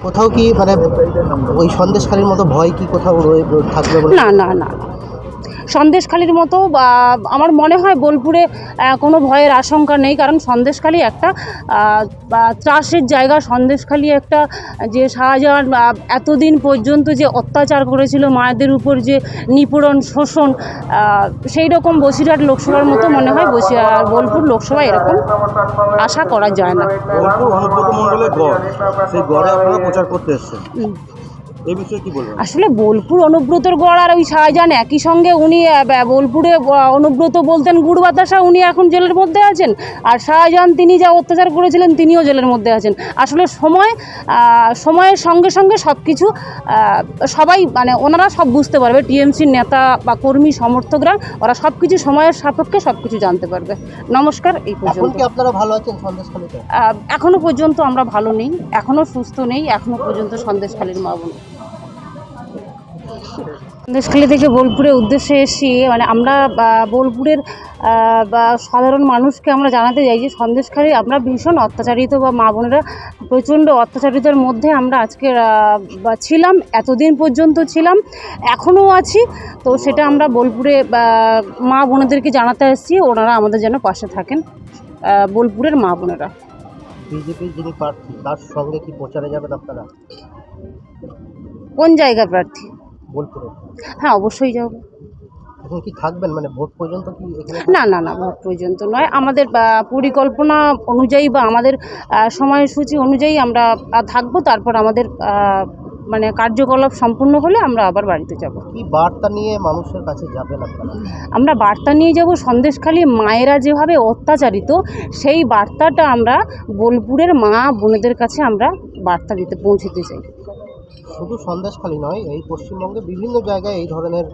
কোথাও কি মানে ওই সন্দেশকারীর মতো ভয় কি কোথাও থাকবে না না না। সন্দেশখালির মতো আমার মনে হয় বোলপুরে কোনো ভয়ের আশঙ্কা নেই কারণ সন্দেশখালি একটা ত্রাসের জায়গা। সন্দেশখালি একটা যে শাহজাহান এতদিন পর্যন্ত যে অত্যাচার করেছিল মায়েদের উপর যে নিপীড়ন শোষণ সেই রকম বসিরহাট লোকসভার মতো মনে হয় বসি আর বোলপুর লোকসভা এরকম আশা করা যায় না। সেই গড়ে আপনারা প্রচার করতে এসছেন। আসলে বোলপুর অনুব্রতর গড় আর ওই শাহজাহান একই সঙ্গে উনি বোলপুরে অনুব্রত বলতেন গুড় বাতাসা উনি এখন জেলের মধ্যে আছেন। আর শাহজাহান তিনি যা অত্যাচার করেছিলেন তিনিও জেলের মধ্যে আছেন। আসলে সময় সময়ের সঙ্গে সঙ্গে সব কিছু সবাই মানে ওনারা সব বুঝতে পারবে। টিএমসির নেতা বা কর্মী সমর্থকরা ওরা সব কিছু সময়ের সাপেক্ষে সব কিছু জানতে পারবে। নমস্কার এই পর্যন্ত। আপনারা ভালো আছেন সন্দেশখালিতে? আহ, এখনও পর্যন্ত আমরা ভালো নেই এখনও সুস্থ নেই এখনও পর্যন্ত সন্দেশখালীর মা বোন। সন্দেশখালী থেকে বোলপুরের উদ্দেশ্যে এসেছি মানে আমরা বোলপুরের বা সাধারণ মানুষকে আমরা জানাতে চাই যে সন্দেশখালী আমরা ভীষণ অত্যাচারিত বা মা বোনেরা প্রচণ্ড অত্যাচারিতার মধ্যে আমরা আজকে ছিলাম এতদিন পর্যন্ত ছিলাম এখনও আছি। তো সেটা আমরা বোলপুরে মা বোনেদেরকে জানাতে এসেছি ওনারা আমাদের যেন পাশে থাকেন বোলপুরের মা বোনেরা। বিজেপির যিনি প্রার্থী তার সঙ্গে কি প্রচারে যাবেন আপনারা? কোন জায়গার প্রার্থী? বোলপুরে হ্যাঁ অবশ্যই যাব। এখন কি থাকবেন? মানে ভোট পর্যন্ত কি না না না ভোট পর্যন্ত নয়। আমাদের পরিকল্পনা অনুযায়ী বা আমাদের সময়সূচি অনুযায়ী আমরা থাকব। তারপর আমাদের মানে কার্যকলাপ সম্পূর্ণ হলে আমরা আবার বাড়িতে যাব। কি বার্তা নিয়ে মানুষের কাছে যাবেন আমরা বার্তা নিয়ে যাব সন্দেশখালী মায়েরা যেভাবে অত্যাচারিত সেই বার্তাটা আমরা বোলপুরের মা বোনেদের কাছে আমরা বার্তা দিতে পৌঁছতে চাই। শুধু সন্দেশখালি নয় এই পশ্চিমবঙ্গে বিভিন্ন জায়গায় এই ধরনের